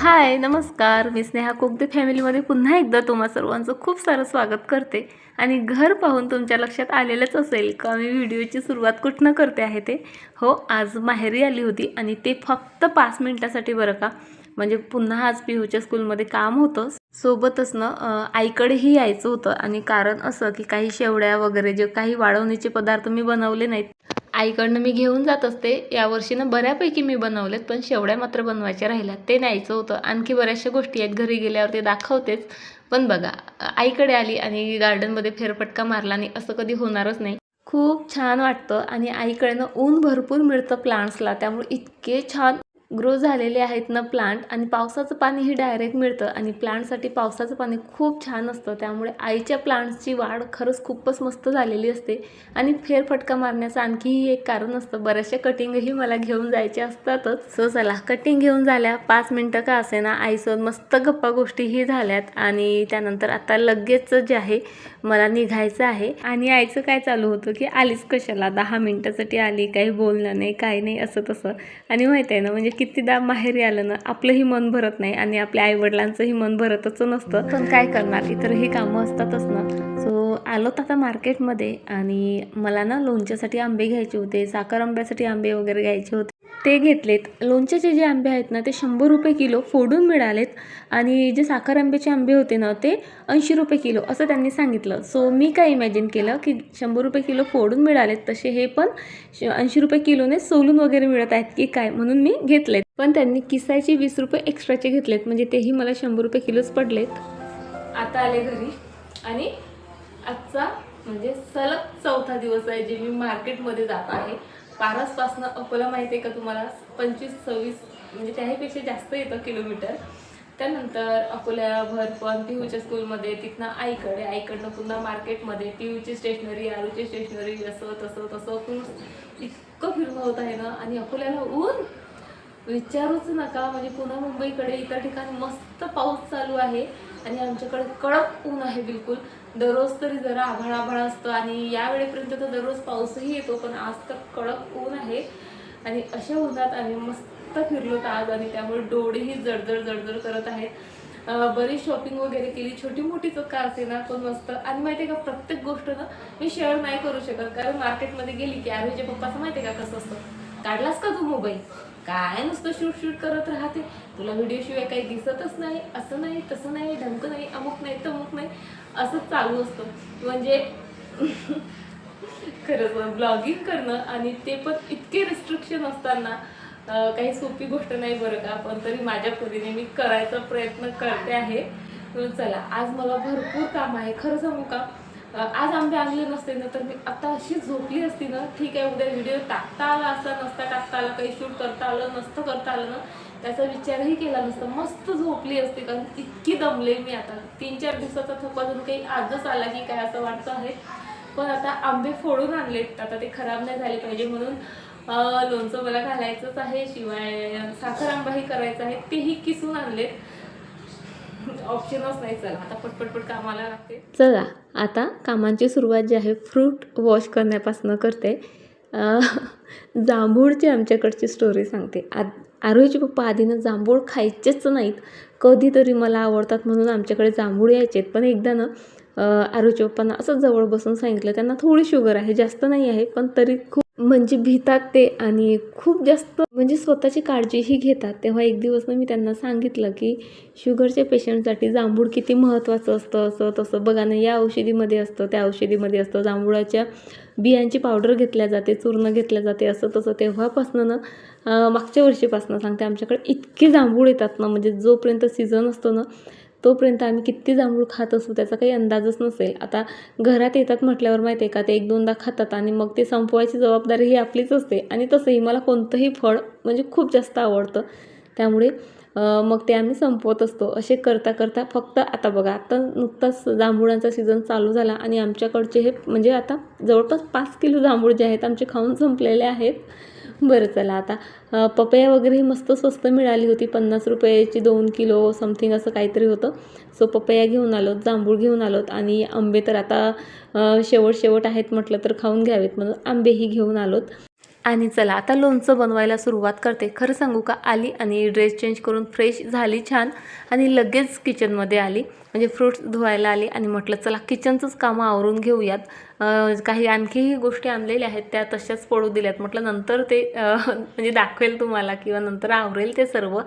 हाय नमस्कार. मी स्नेहा कोगदे फॅमिलीमध्ये पुन्हा एकदा तुम्हा सर्वांचं खूप सारं स्वागत करते. आणि घर पाहून तुमच्या लक्षात आलेलंच असेल का मी व्हिडिओची सुरुवात कुठनं करते आहे ते? हो आज माहेरी आली होती आणि ते फक्त पाच मिनटासाठी बरं का? म्हणजे पुन्हा आज पिहूच्या स्कूलमध्ये काम होतं. सोबतच ना आईकडेही यायचं होतं. आणि कारण असं की काही शेवड्या वगैरे जे काही वाळवणीचे पदार्थ मी बनवले नाहीत आईकडनं मी घेऊन जात असते. यावर्षी ना बऱ्यापैकी मी बनवलेत पण शेवड्या मात्र बनवायच्या राहिल्या ते न्यायचं होतं. आणखी बऱ्याचशा गोष्टी आहेत. घरी गेल्यावर ते दाखवतेच. पण बघा आईकडे आली आणि गार्डनमध्ये फेरफटका मारला आणि असं कधी होणारच नाही. खूप छान वाटतं आणि आईकडनं ऊन भरपूर मिळतं प्लांट्सला. त्यामुळे इतके छान ग्रो झालेले आहेत ना प्लांट आणि पावसाचं पाणीही डायरेक्ट मिळतं आणि प्लांटसाठी पावसाचं पाणी खूप छान असतं. त्यामुळे आईच्या प्लांट्सची वाढ खरंच खूपच मस्त झालेली असते. आणि फेरफटका मारण्याचं आणखीही एक कारण असतं. बऱ्याचशा कटिंगही मला घेऊन जायच्या असतातच. सो चला कटिंग घेऊन झाल्या. पाच मिनटं का असे ना आईसोबत मस्त गप्पा गोष्टीही झाल्यात. आणि त्यानंतर आता लगेच जे आहे मला निघायचं आहे. आणि आईचं काय चालू होतं की आलीच कशाला? दहा मिनटासाठी आली. काही बोलणं नाही काही नाही असं तसं. आणि माहिती आहे ना म्हणजे कितीदा माहेरी आलं ना आपलंही मन भरत नाही आणि आपल्या आईवडिलांचंही मन भरतच नसतं. पण काय करणार? इतरही कामं असतातच ना. सो आलोत आता मार्केटमध्ये आणि मला ना लोणच्यासाठी आंबे घ्यायचे होते साखर आंब्यासाठी आंबे वगैरे घ्यायचे होते. ते घेतलेत. लोणच्याचे जे आंबे आहेत ना ते शंभर रुपये किलो फोडून मिळालेत. आणि जे साखर आंब्याचे आंबे होते ना ते ऐंशी रुपये किलो असं त्यांनी सांगितलं. सो मी काय इमॅजिन केलं की शंभर रुपये किलो फोडून मिळालेत तसे हे पण ऐंशी रुपये किलोने सोलून वगैरे मिळत आहेत की काय म्हणून मी घेतलेत. पण त्यांनी किसायचे वीस रुपये एक्स्ट्राचे घेतलेत म्हणजे तेही मला शंभर रुपये किलोच पडलेत. आता आले घरी. आणि आजचा म्हणजे सलग चौथा दिवस आहे जे मी मार्केटमध्ये जात आहे. पारसपासनं अकोला माहिती आहे का तुम्हाला? पंचवीस सव्वीस म्हणजे त्याहीपेक्षा जास्त येतं किलोमीटर. त्यानंतर अकोल्या भरपण पिहूच्या स्कूलमध्ये तिथनं आईकडे आईकडनं पुन्हा मार्केटमध्ये पिहूची स्टेशनरी आरूची स्टेशनरी असं तसं तसं फ्रुट्स इतकं फिरणं होत आहे ना. आणि अकोल्याला ऊन! विचारूच नका. म्हणजे पुन्हा मुंबईकडे इतर ठिकाणी मस्त पाऊस चालू आहे. आणि आमच्याकडे कडक ऊन आहे बिलकुल. दररोज तरी जरा आभाळ आभाळ असतं आणि या वेळेपर्यंत तर दररोज पाऊसही येतो पण आज तर कडक ऊन आहे. आणि अशा उन्हात आम्ही मस्त फिरलो आज आणि त्यामुळे डोळेही जडजड जडजड करत आहेत. बरीच शॉपिंग वगैरे केली. छोटी मोठी चक्का असे ना पण मस्त. आणि माहिती आहे का प्रत्येक गोष्ट ना मी शेअर नाही करू शकत. कारण मार्केटमध्ये गेली की आरोग्य पप्पाचं माहिती आहे का कसं असतं? काढलास का तू मोबाईल काय नुसतं शूट शूट करत राहते? तुला व्हिडिओ शिवाय काही दिसतच नाही. असं नाही तसं नाही ढंक नाही अमुक नाही तमुक नाही. असंच चालू असतं. म्हणजे खरंच ब्लॉगिंग करणं आणि ते पण इतके रिस्ट्रिक्शन असताना काही सोपी गोष्ट नाही बरं का पण तरी माझ्या परीने मी करायचा प्रयत्न करते आहे. चला आज मला भरपूर काम आहे. खरं सांगू का? आज आंबे आणले नसते ना तर मी आता अशी झोपली असती ना ठीक आहे उद्या व्हिडिओ टाकता आला असता नसता टाकता आला काही शूट करता आलं नसतं करता आलं ना त्याचा विचारही केला नसता. मस्त झोपली असते कारण इतकी दमले मी आता. तीन चार दिवसाचा थकवा अजून काही आजच आला की काय असं वाटतं आहे. पण आता आंबे फोडून आणलेत. आता ते खराब नाही झाले पाहिजे म्हणून लोणचं मला घालायचंच आहे शिवाय साखर आंबाही करायचा आहे तेही किसून आणलेत. ऑप्शनच नाही चला. आता पटपटपट कामाला लागते. चला आता कामांची सुरुवात जी आहे फ्रूट वॉश करण्यापासून करते. जांभूळची आमच्याकडची स्टोरी सांगते. आ आरोहीचे पप्पा आधीनं जांभूळ खायचेच नाहीत. कधीतरी मला आवडतात म्हणून आमच्याकडे जांभूळ यायचेत. पण एकदा ना आरोचे पप्पांना असंच जवळ बसून सांगितलं त्यांना थोडी शुगर आहे जास्त नाही आहे पण तरी खूप म्हणजे भितात ते आणि खूप जास्त म्हणजे स्वतःची काळजीही घेतात. तेव्हा एक दिवस मी त्यांना सांगितलं की शुगरच्या पेशंटसाठी जांभूळ किती महत्त्वाचं असतं असं तसं बघा ना या औषधीमध्ये असतं त्या औषधीमध्ये असतं. जांभूळाच्या बियांची पावडर घेतल्या जाते चूर्ण घेतल्या जाते असं तसं. तेव्हापासनं ना मागच्या वर्षीपासनं सांगते आमच्याकडे इतके जांभूळ येतात ना म्हणजे जोपर्यंत सीझन असतो ना तोपर्यंत आम्ही किती जांभूळ खात असू त्याचा काही अंदाजच नसेल. आता घरात येतात म्हटल्यावर माहिती आहे का ते एक दोनदा खातात आणि मग ते संपवायची जबाबदारी ही आपलीच असते आणि तसंही मला कोणतंही फळ म्हणजे खूप जास्त आवडतं. त्यामुळे मग ते आम्ही संपवत असतो. असे करता करता फक्त आता बघा आता नुकताच जांभुळांचा सीझन चालू झाला आणि आमच्याकडचे हे म्हणजे आता जवळपास पाच किलो जांभूळ जे आहेत आमचे खाऊन संपलेले आहेत. बरं चला आता. पपया वगैरे ही मस्त स्वस्त मिळाली होती पन्नास रुपयाची दोन किलो समथिंग असं काहीतरी होतं. सो पपया घेऊन आलोत जांभूळ घेऊन आलोत आणि आंबे तर आता शेवट शेवट आहेत म्हटलं तर खाऊन घ्यावेत म्हणून आंबेही घेऊन आलोत. आणि चला आता लोणचं बनवायला सुरुवात करते. खरं सांगू का आली आणि ड्रेस चेंज करून फ्रेश झाली छान आणि लगेच किचनमध्ये आली. म्हणजे फ्रूट्स धुवायला आली आणि म्हटलं चला किचनचंच कामं आवरून घेऊयात. काही आणखीही गोष्टी आणलेल्या आहेत त्या तशाच पडू दिल्यात. म्हटलं नंतर ते म्हणजे दाखवेल तुम्हाला किंवा नंतर आवरेल ते सर्व.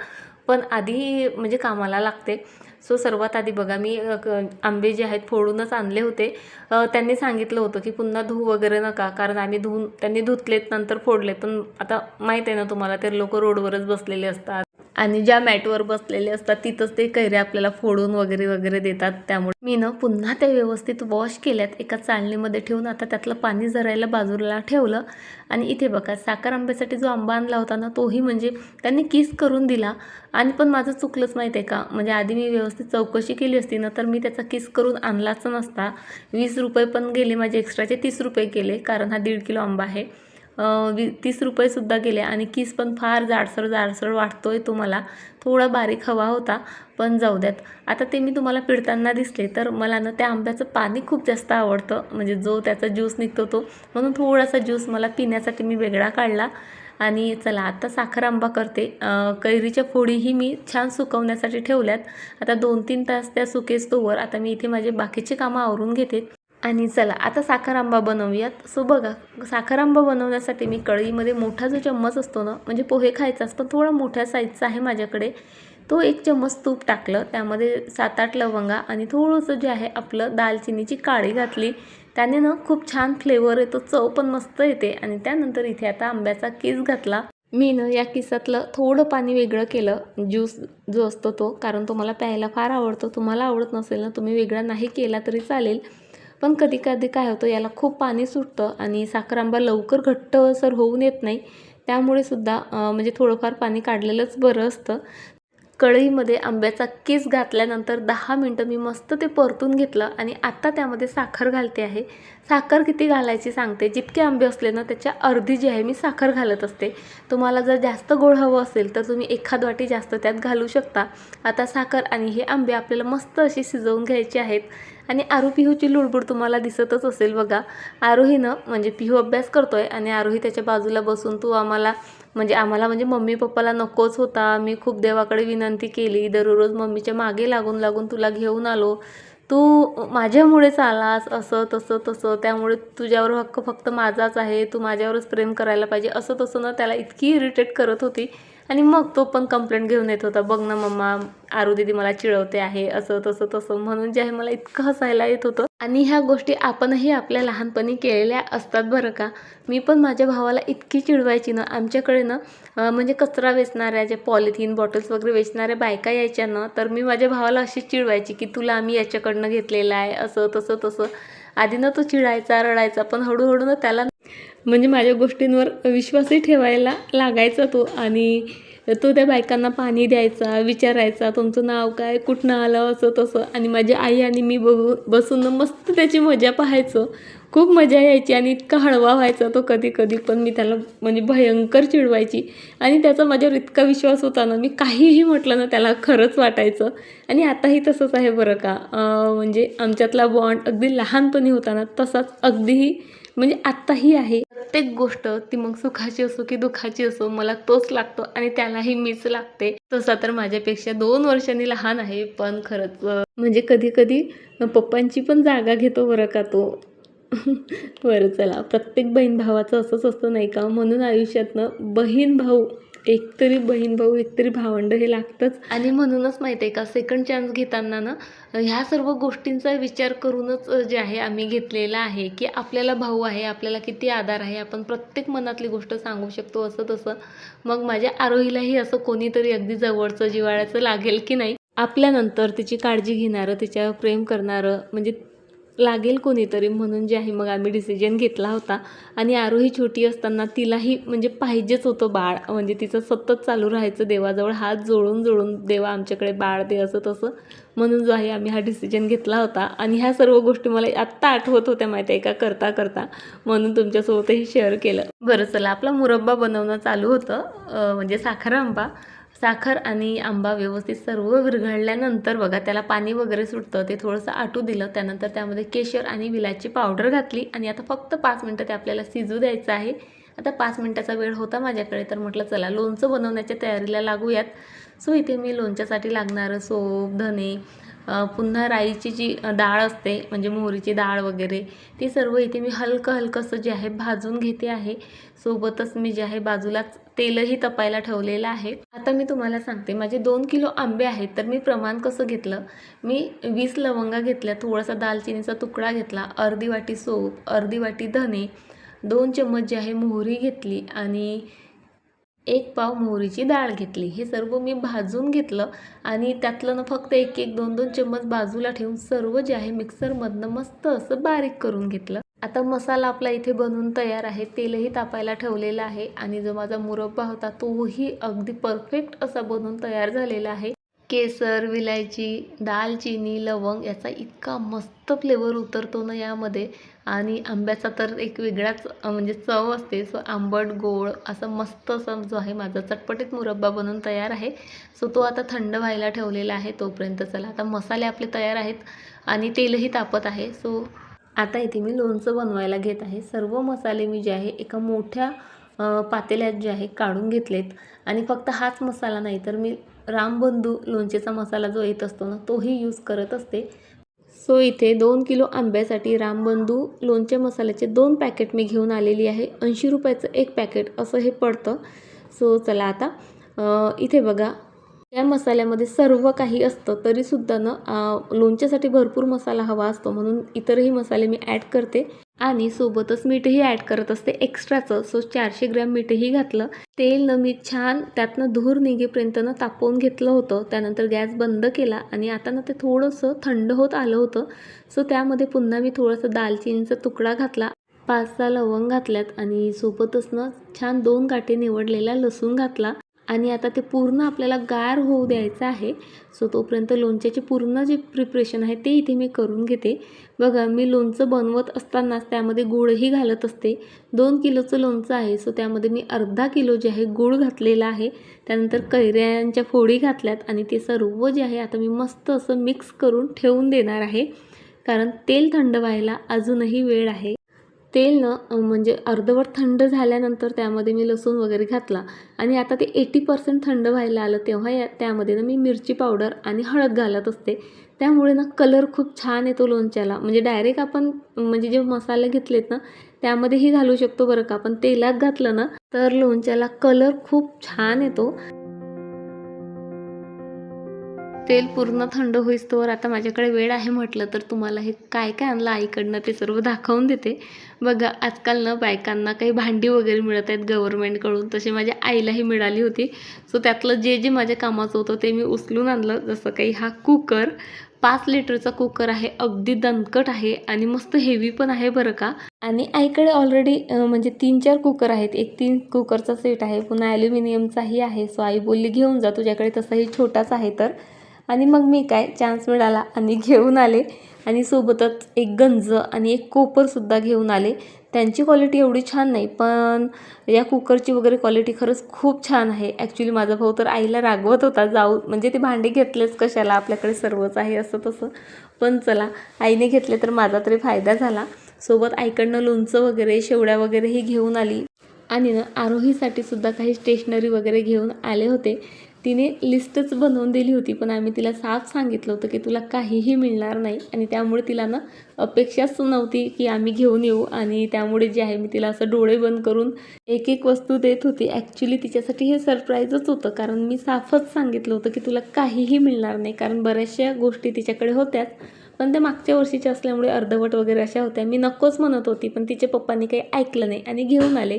पण आधी म्हणजे कामाला लागते. सो सर्वात आधी बघा मी क- आंबे जे आहेत फोडूनच आणले होते. त्यांनी सांगितलं होतं की पुन्हा धुवू वगैरे नका कारण आम्ही धुवून त्यांनी धुतलेत नंतर फोडले पण आता माहीत आहे ना तुम्हाला ते लोक रोडवरच बसलेले असतात. आणि ज्या मॅटवर बसलेले असतात तिथंच ते कैरे आपल्याला फोडून वगैरे वगैरे देतात. त्यामुळे मी ना पुन्हा ते व्यवस्थित वॉश केल्यात एका चाळणीमध्ये ठेवून आता त्यातलं पाणी झरायला बाजूला ठेवलं. आणि इथे बघा साखर आंब्यासाठी जो आंबा आणला होता ना तोही म्हणजे त्यांनी किस करून दिला. आणि पण माझं चुकलंच माहीत आहे का? म्हणजे आधी मी व्यवस्थित चौकशी केली असती ना तर मी त्याचा किस करून आणलाच नसता. वीस रुपये पण गेले माझे एक्स्ट्राचे तीस रुपये गेले कारण हा दीड किलो आंबा आहे. वी तीस रुपयेसुद्धा गेले. आणि किस पण फार जाडसर जाडसर वाटतो आहे तो तुम्हाला थोडा बारीक हवा होता पण जाऊ द्यात. आता ते मी तुम्हाला पिळताना दिसले तर मला ना त्या आंब्याचं पाणी खूप जास्त आवडतं. म्हणजे जो त्याचा ज्यूस निघतो तो. म्हणून थोडासा ज्यूस मला पिण्यासाठी मी वेगळा काढला. आणि चला आता साखर आंबा करते. कैरीच्या फोडीही मी छान सुकवण्यासाठी ठेवल्यात. आता दोन तीन तास त्या सुकेस्तोवर आता मी इथे माझे बाकीचे कामं आवरून घेते. आणि चला आता साखर आंबा बनवूयात. सो बघा साखर आंबा बनवण्यासाठी मी कढईमध्ये मोठा जो चम्मच असतो ना म्हणजे पोहे खायचाच पण थोडा मोठ्या साईजचा आहे माझ्याकडे. तो एक चम्मच तूप टाकलं त्यामध्ये सात आठ लवंगा आणि थोडंसं जे आहे आपलं दालचिनीची काळी घातली. त्याने ना खूप छान फ्लेवर येतो चव पण मस्त येते. आणि त्यानंतर इथे आता आंब्याचा केस घातला. मी ना या किसातलं थोडं पाणी वेगळं केलं ज्यूस जो असतो तो कारण तो मला प्यायला फार आवडतो. तुम्हाला आवडत नसेल ना तुम्ही वेगळा नाही केला तरी चालेल. पण कधी कधी काय होतं याला खूप पाणी सुटतं आणि साखर आंबा लवकर घट्टसर होऊन येत नाही. त्यामुळे सुद्धा म्हणजे थोडंफार पाणी काढलेलंच बरं असतं. कढईमध्ये आंब्याचा किस घातल्यानंतर दहा मिनटं मी मस्त ते परतून घेतलं आणि आता त्यामध्ये साखर घालते आहे. साखर किती घालायची सांगते. जितके आंबे असले ना त्याच्या अर्धी जी आहे मी साखर घालत असते. तुम्हाला जर जास्त गोड हवं असेल तर तुम्ही एखाद वाटी जास्त त्यात घालू शकता. आता साखर आणि हे आंबे आपल्याला मस्त असे शिजवून घ्यायचे आहेत. आणि आरू पिहूची लुडबुड तुम्हाला दिसतच असेल बघा. आरोहीनं म्हणजे पिहू अभ्यास करतोय आणि आरोही त्याच्या बाजूला बसून तू आम्हाला म्हणजे आम्हाला म्हणजे मम्मी पप्पाला नकोच होता. मी खूप देवाकडे विनंती केली. दररोज मम्मीच्या मागे लागून लागून तुला घेऊन आलो. तू माझ्यामुळेच आलास असं तसं तसं. त्यामुळे तुझ्यावर हक्क फक्त माझाच आहे. तू माझ्यावरच प्रेम करायला पाहिजे. असं तसं ना त्याला इतकी इरिटेट करत होती. आणि मग तो पण कंप्लेंट घेऊन येत होता बघ ना मम्मा आरू दिदी मला चिडवते आहे असं तसं तसं म्हणून जे आहे मला इतकं हसायला येत होतं. आणि ह्या गोष्टी आपणही आपल्या लहानपणी केलेल्या असतात बरं का. मी पण माझ्या भावाला इतकी चिडवायची ना आमच्याकडे ना म्हणजे कचरा वेचणाऱ्या जे पॉलिथिन बॉटल्स वगैरे वेचणाऱ्या बायका यायच्या ना तर मी माझ्या भावाला अशी चिडवायची की तुला आम्ही याच्याकडनं घेतलेलं आहे असं तसं तसं. आधी ना तो चिडायचा रडायचा पण हळूहळू ना त्याला म्हणजे माझ्या गोष्टींवर विश्वासही ठेवायला लागायचा तो. आणि तो त्या बायकांना पाणी द्यायचा विचारायचा तुमचं नाव काय कुठनं आलं असं तसं. आणि माझी आई आणि मी बघू बसून मस्त त्याची मजा पाहायचं. खूप मजा यायची आणि इतका हळवा व्हायचा तो कधी कधी. पण मी त्याला म्हणजे भयंकर चिडवायची. आणि त्याचा माझ्यावर इतका विश्वास होता ना मी काहीही म्हटलं ना त्याला खरंच वाटायचं. आणि आताही तसंच आहे बरं का. म्हणजे आमच्यातला बॉन्ड अगदी लहानपणी होता ना तसाच अगदीही म्हणजे आत्ताही आहे. प्रत्येक गोष्ट ती मग सुखाची असो की दुःखाची असो मला तोच लागतो आणि त्यालाही मीच लागते. तसा तर माझ्यापेक्षा दोन वर्षांनी लहान आहे पण खरंच म्हणजे कधी कधी पप्पांची पण जागा घेतो बरं का तो. बरं चला. प्रत्येक बहीण भावाचं असंच असतं नाही का? म्हणून आयुष्यातनं बहीण भाऊ एकतरी बहीण भाऊ एकतरी भावंड हे लागतंच. आणि म्हणूनच माहिती आहे का सेकंड चान्स घेताना ना ह्या सर्व गोष्टींचा विचार करूनच जे आहे आम्ही घेतलेला आहे की आपल्याला भाऊ आहे आपल्याला किती आधार आहे आपण प्रत्येक मनातली गोष्ट सांगू शकतो असं तसं. मग माझ्या आरोहीलाही असं कोणीतरी अगदी जवळचं जिवाळ्याचं लागेल की नाही. आपल्यानंतर तिची काळजी घेणारं तिच्यावर प्रेम करणारं म्हणजे लागेल कोणीतरी म्हणून जे आहे मग आम्ही डिसिजन घेतला होता. आणि आरोही छोटी असताना तिलाही म्हणजे पाहिजेच होतं बाळ. म्हणजे तिचं सतत चालू राहायचं देवाजवळ. हात जोडून जोडून देवा आमच्याकडे बाळ दे असं तसं म्हणून जो आहे आम्ही हा डिसिजन घेतला होता. आणि ह्या सर्व गोष्टी मला आत्ता आठवत होत्या माहिती आहे का? करता करता म्हणून तुमच्यासोबतही शेअर केलं. बरं चला. आपला मुरब्बा बनवणं चालू होतं. म्हणजे साखर आंबा साखर आणि आंबा व्यवस्थित सर्व विरघळल्यानंतर बघा त्याला पाणी वगैरे सुटतं ते थोडंसं आटू दिलं त्यानंतर त्यामध्ये केशर आणि विलायची पावडर घातली आणि आता फक्त पाच मिनटं ते आपल्याला शिजू द्यायचं आहे. आता पाच मिनटाचा वेळ होता माझ्याकडे तर म्हटलं चला लोणचं बनवण्याच्या तयारीला लागूयात. सो इथे मी लोणच्यासाठी लागणारं सोप धने पुन्हा राईची जी डाळ असते म्हणजे मोहरीची डाळ वगैरे ते सर्व इथे मी हलकं हलकंसं जे आहे भाजून घेते आहे. सोबतच मी जे आहे बाजूलाच तेलही तपायला ठेवलेलं आहे. आता मी तुम्हाला सांगते माझे दोन किलो आंबे आहेत तर मी प्रमाण कसं घेतलं? मी वीस लवंगा घेतल्या थोडासा दालचिनीचा तुकडा घेतला अर्धी वाटी सोप अर्धी वाटी धने दोन चम्मच जे आहे मोहरी घेतली आणि एक पाव मोहरीची डाळ घेतली. हे सर्व मी भाजून घेतलं आणि त्यातलं ना फक्त एक एक दोन दोन चम्मच बाजूला ठेवून सर्व जे आहे मिक्सरमधनं मस्त असं बारीक करून घेतलं. आता मसाला आपला इथे बनवून तयार आहे. तेलही तापायला ठेवलेलं आहे आणि जो माझा मुरब्बा होता तोही अगदी परफेक्ट असा बनवून तयार झालेला आहे. केसर विलायची दालचिनी लवंग याचा इतका मस्त फ्लेवर उतरतो ना यामध्ये. आणि आंब्याचा तर एक वेगळाच म्हणजे चव असते. सो आंबट गोड असं मस्त असा जो आहे माझा चटपटीत मुरब्बा बनून तयार आहे. सो तो आता थंड व्हायला ठेवलेला आहे तोपर्यंत. चला आता मसाले आपले तयार आहेत आणि तेलही तापत आहे. सो आता इथे मी लोणचं बनवायला घेत आहे. सर्व मसाले मी जे आहे एका मोठ्या पातेल्यात जे आहे काढून घेतलेत. आणि फक्त हाच मसाला नाही तर मी रामबंधू लोणचेचा मसाला जो येत असतो ना तोही यूज करत असते. सो इथे दोन किलो आंब्यासाठी रामबंधू लोणचे मसाल्याचे दोन पॅकेट मी घेऊन आलेली आहे. ऐंशी रुपयाचं एक पॅकेट असं हे पडतं. सो चला आता इथे बघा या मसाल्यामध्ये सर्व काही असतं तरीसुद्धा ना लोणच्यासाठी भरपूर मसाला हवा असतो. म्हणून इतरही मसाले मी ॲड करते. आणि सोबतच मीठही ॲड करत असते एक्स्ट्राचं सो चारशे ग्रॅम मीठही घातलं. तेल न मी छान त्यातनं धूर निघेपर्यंत ना तापवून घेतलं होतं. त्यानंतर गॅस बंद केला. आणि आता ना ते थोडंसं थंड होत आलं होतं. सो त्यामध्ये पुन्हा मी थोडंसं दालचिनीचा तुकडा घातला. पाच सहा लवंग घातल्यात. आणि सोबतच ना छान दोन गाठी निवडलेला लसूण घातला. आणि आता ते पूर्ण आपल्याला गार होऊ द्यायचं आहे. सो तोपर्यंत लोणच्याचे पूर्ण जे प्रिपरेशन आहे ते इथे मी करून घेते. बघा मी लोणचं बनवत असतानाच त्यामध्ये गूळही घालत असते. दोन किलोचं लोणचं आहे सो त्यामध्ये मी अर्धा किलो जे आहे गूळ घातलेला आहे. त्यानंतर कैऱ्यांच्या फोडी घातल्यात आणि ते सर्व जे आहे आता मी मस्त असं मिक्स करून ठेवून देणार आहे. कारण तेल थंड व्हायला अजूनही वेळ आहे. तेल ना म्हणजे अर्धवट थंड झाल्यानंतर त्यामध्ये मी लसूण वगैरे घातला. आणि आता ते एटी पर्सेंट थंड व्हायला आलं तेव्हा या त्यामध्ये ना मी मिरची पावडर आणि हळद घालत असते. त्यामुळे ना कलर खूप छान येतो लोणच्याला. म्हणजे डायरेक्ट आपण म्हणजे जे मसाले घेतलेत ना त्यामध्येही घालू शकतो बरं का. पण तेलात घातलं ना तर लोणच्याला कलर खूप छान येतो. तेल पूर्ण थंड होईस्तोवर आता माझ्याकडे वेळ आहे म्हटलं तर तुम्हाला हे काय काय आणलं आईकडनं ते सर्व दाखवून देते. बघा आजकाल ना बायकांना काही भांडी वगैरे मिळत आहेत गव्हर्मेंटकडून तसे माझ्या आईलाही मिळाली होती. सो त्यातलं जे जे माझ्या कामाचं होतं ते मी उचलून आणलं. जसं काही हा कुकर पाच लिटरचा कुकर आहे अगदी दणकट आहे आणि मस्त हेवी पण आहे बरं का. आणि आईकडे ऑलरेडी म्हणजे तीन चार कुकर आहेत. एक तीन कुकरचा सेट आहे पुन्हा ॲल्युमिनियमचाही आहे. सो आई बोलली घेऊन जा तुझ्याकडे तसाही छोटाच आहे तर. आणि मग मी काय चान्स मिळाला आणि घेऊन आले. आणि सोबतच एक गंज आणि एक कोपरसुद्धा घेऊन आले. त्यांची क्वालिटी एवढी छान नाही पण या कुकरची वगैरे क्वालिटी खरंच खूप छान आहे. ॲक्च्युली माझा भाऊ तर आईला रागवत होता जाऊ म्हणजे ते भांडे घेतलेच कशाला? आपल्याकडे सर्वच आहे असं तसं. पण चला आईने घेतले तर माझा तरी फायदा झाला. सोबत आईकडनं लोणचं वगैरे शेवड्या वगैरेही घेऊन आली. आणि ना आरोहीसाठी सुद्धा काही स्टेशनरी वगैरे घेऊन आले होते. तिने लिस्टच बनवून दिली होती पण आम्ही तिला साफ सांगितलं होतं की तुला काहीही मिळणार नाही आणि त्यामुळे तिला ना अपेक्षाच नव्हती की आम्ही घेऊन येऊ आणि त्यामुळे जे आहे मी तिला असं डोळे बंद करून एक एक वस्तू देत होती. ॲक्च्युली तिच्यासाठी हे सरप्राईजच होतं कारण मी साफच सांगितलं होतं की तुला काहीही मिळणार नाही कारण बऱ्याचशा गोष्टी तिच्याकडे होत्याच पण त्या मागच्या वर्षीच्या असल्यामुळे अर्धवट वगैरे अशा होत्या. मी नकोच म्हणत होती पण तिच्या पप्पांनी काही ऐकलं नाही आणि घेऊन आले.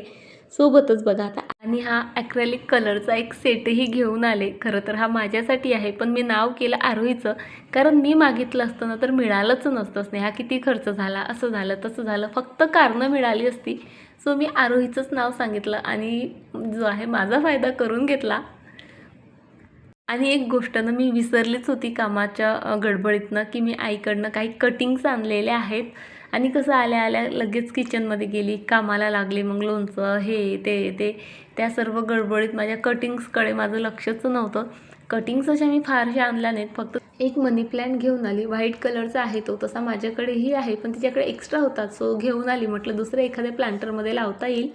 सोबतच बघा आता. आणि हा ॲक्रेलिक कलरचा एक सेटही घेऊन आले. खरं तर हा माझ्यासाठी आहे पण मी नाव केलं आरोहीचं. कारण मी मागितलं असतं ना तर मिळालंच नसतं स्नेहा. किती खर्च झाला असं झालं तसं झालं. फक्त कारणं मिळाली असती. सो मी आरोहीचंच नाव सांगितलं आणि जो आहे माझा फायदा करून घेतला. आणि एक गोष्ट ना मी विसरलीच होती कामाच्या गडबडीतनं की मी आईकडनं काही कटिंग्स आणलेल्या आहेत. आणि कसं आल्या आल्या लगेच किचनमध्ये गेली कामाला लागले मग लोणचं हे ते ते. त्या सर्व गडबडीत माझ्या कटिंग्सकडे माझं लक्षच नव्हतं. कटिंग्स अशा मी फारशा आणल्या नाहीत फक्त एक मनी प्लॅन्ट घेऊन आली. व्हाईट कलरचा आहे तो तसा माझ्याकडेही आहे पण तिच्याकडे एक्स्ट्रा होता. सो घेऊन आली म्हटलं दुसऱ्या एखाद्या प्लांटरमध्ये लावता येईल.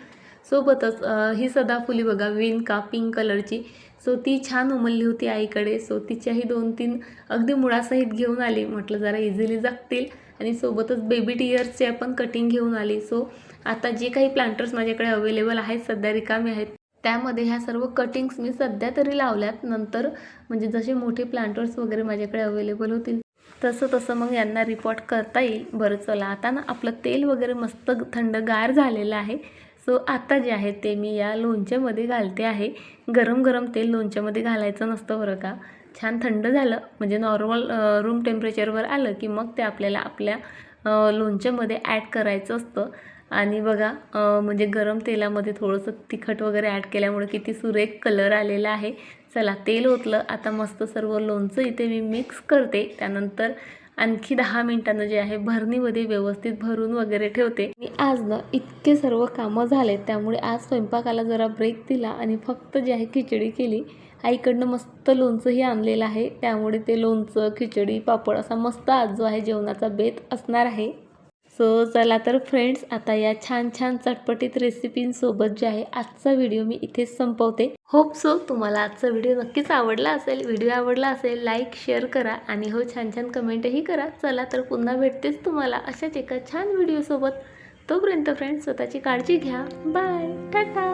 सोबतच ही सदाफुली बघा विनका पिंक कलरची सो ती छान उमलली होती आईकडे. सो तिच्याही दोन तीन अगदी मुळासहित घेऊन आली. म्हटलं जरा इझिली जगतील. आणि सोबतच बेबी टियर्सचे आपण कटिंग घेऊन आली. सो आता जे काही प्लांटर्स माझ्याकडे अवेलेबल आहेत सध्या रिकामे आहेत त्यामध्ये ह्या सर्व कटिंग्स मी सध्या तरी लावल्यात. नंतर म्हणजे जसे मोठे प्लांटर्स वगैरे माझ्याकडे अवेलेबल होतील तसं तसं मग यांना रिपोर्ट करता येईल. बरं चला. आता ना आपलं तेल वगैरे मस्त थंडगार झालेलं आहे. सो आता जे आहे ते मी या लोणच्यामध्ये घालते आहे. गरम गरम तेल लोणच्यामध्ये घालायचं नसतं बरं का. छान थंड झालं. म्हणजे नॉर्मल रूम टेम्परेचरवर आलं की मग ते आपल्याला आपल्या लोणच्यामध्ये ॲड करायचं असतं. आणि बघा म्हणजे गरम तेलामध्ये थोडंसं तिखट वगैरे ॲड केल्यामुळे किती सुरेख कलर आलेला आहे. चला तेल ओतलं. आता मस्त सर्व लोणचं इथे मी मिक्स करते. त्यानंतर आणखी दहा मिनिटांनं जे आहे भरणीमध्ये व्यवस्थित भरून वगैरे ठेवते. मी आज ना इतके सर्व कामं झाले त्यामुळे आज स्वयंपाकाला जरा ब्रेक दिला आणि फक्त जे आहे खिचडी केली. आईकडनं मस्त लोणचंही आणलेलं आहे त्यामुळे ते लोणचं खिचडी पापड असा मस्त आज जो आहे जेवणाचा बेत असणार आहे. सो चला तर फ्रेंड्स आता या छान छान चटपटीत रेसिपींसोबत जे आहे आजचा व्हिडिओ मी इथेच संपवते. होप सो तुम्हाला आजचा व्हिडिओ नक्कीच आवडला असेल व्हिडिओ आवडला असेल लाईक शेअर करा आणि हो छान छान कमेंटही करा. चला तर पुन्हा भेटतेच तुम्हाला अशाच एका छान व्हिडिओसोबत. तोपर्यंत फ्रेंड्स स्वतःची काळजी घ्या. बाय. टाटा.